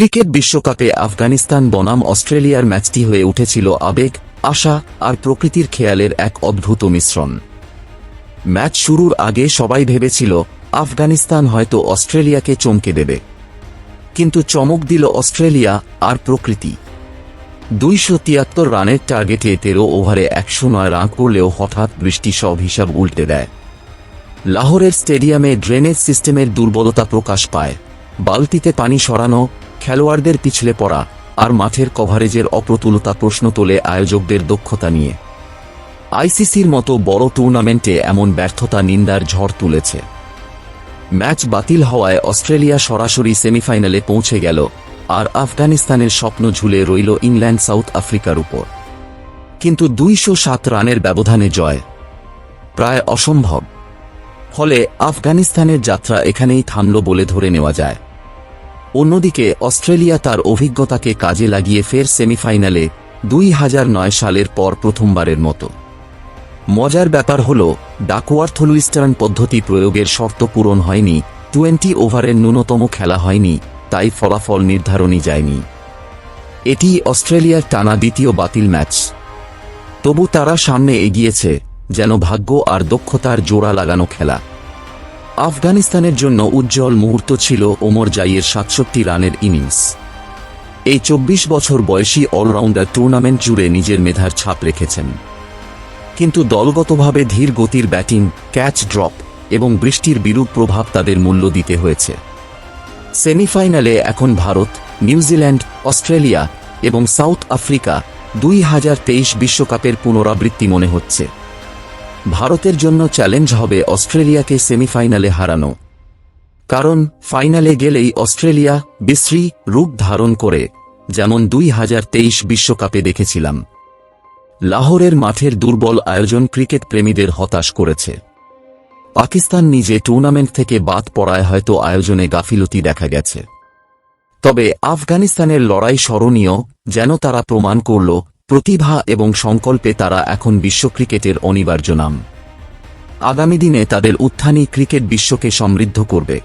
Cricket বিশ্বকাপে আফগানিস্তান বনাম অস্ট্রেলিয়ার ম্যাচটি হয়ে উঠেছিল আবেগ, আশা আর প্রকৃতির খেয়ালের এক অদ্ভুত মিশ্রণ। ম্যাচ শুরুর আগে সবাই ভেবেছিল, আফগানিস্তান হয়তো অস্ট্রেলিয়াকে চমকে দেবে। কিন্তু চমক দিল অস্ট্রেলিয়া আর প্রকৃতি। দুইশো তিয়াত্তর রানের টার্গেটে তেরো ওভারে একশো নয় রান করলেও হঠাৎ বৃষ্টি সব হিসাব উল্টে দেয়। লাহোরের স্টেডিয়ামে ড্রেনেজ সিস্টেমের দুর্বলতা প্রকাশ পায়। বালতিতে পানি সরানো খেলোয়াড়দের পিছলে পড়া আর মাঠের কভারেজের অপ্রতুলতা প্রশ্ন তোলে আয়োজকদের দক্ষতা নিয়ে। আইসিসির মতো বড় টুর্নামেন্টে এমন ব্যর্থতা নিন্দার ঝড় তুলেছে। ম্যাচ বাতিল হওয়ায় অস্ট্রেলিয়া সরাসরি সেমিফাইনালে পৌঁছে গেল আর আফগানিস্তানের স্বপ্ন ঝুলে রইল ইংল্যান্ড সাউথ আফ্রিকার উপর। কিন্তু দুইশো সাত রানের ব্যবধানে জয় প্রায় অসম্ভব। ফলে আফগানিস্তানের যাত্রা এখানেই থামল বলে ধরে নেওয়া যায়। অন্যদিকে, অস্ট্রেলিয়া তার অভিজ্ঞতাকে কাজে লাগিয়ে ফের সেমিফাইনালে, দুই হাজার নয় সালের পর প্রথমবারের মতো। মজার ব্যাপার হল ডাকওয়ার্থ লুইস্টার্ন পদ্ধতি প্রয়োগের শর্ত পূরণ হয়নি, টোয়েন্টি ওভারের ন্যূনতম খেলা হয়নি, তাই ফলাফল নির্ধারণই যায়নি। এটি অস্ট্রেলিয়ার টানা দ্বিতীয় বাতিল ম্যাচ। তবু তারা সামনে এগিয়েছে, যেন ভাগ্য আর দক্ষতার জোড়া লাগানো খেলা। আফগানিস্তানের জন্য উজ্জ্বল মুহূর্ত ছিল ওমর জাইয়ের সাতষট্টি রানের ইনিংস। এই চব্বিশ বছর বয়সী অলরাউন্ডার টুর্নামেন্ট জুড়ে নিজের মেধার ছাপ রেখেছেন। কিন্তু দলগতভাবে ধীর গতির ব্যাটিং, ক্যাচ ড্রপ এবং বৃষ্টির বিরূপ প্রভাব তাদের মূল্য দিতে হয়েছে। সেমিফাইনালে এখন ভারত, নিউজিল্যান্ড, অস্ট্রেলিয়া এবং সাউথ আফ্রিকা দুই বিশ্বকাপের পুনরাবৃত্তি মনে হচ্ছে। ভারতের জন্য চ্যালেঞ্জ হবে অস্ট্রেলিয়াকে সেমিফাইনালে হারানো। কারণ, ফাইনালে গেলেই অস্ট্রেলিয়া বিশ্রী রূপ ধারণ করে, যেমন দুই বিশ্বকাপে দেখেছিলাম। লাহোরের মাঠের দুর্বল আয়োজন ক্রিকেট প্রেমীদের হতাশ করেছে। পাকিস্তান নিজে টুর্নামেন্ট থেকে বাদ পড়ায় হয়তো আয়োজনে গাফিলতি দেখা গেছে। তবে আফগানিস্তানের লড়াই স্মরণীয়, যেন তারা প্রমাণ করল প্রতিভা এবং সংকল্পে তারা এখন বিশ্ব ক্রিকেটের অনিবার্য নাম। আগামী দিনে তাদের উত্থানই ক্রিকেট বিশ্বকে সমৃদ্ধ করবে।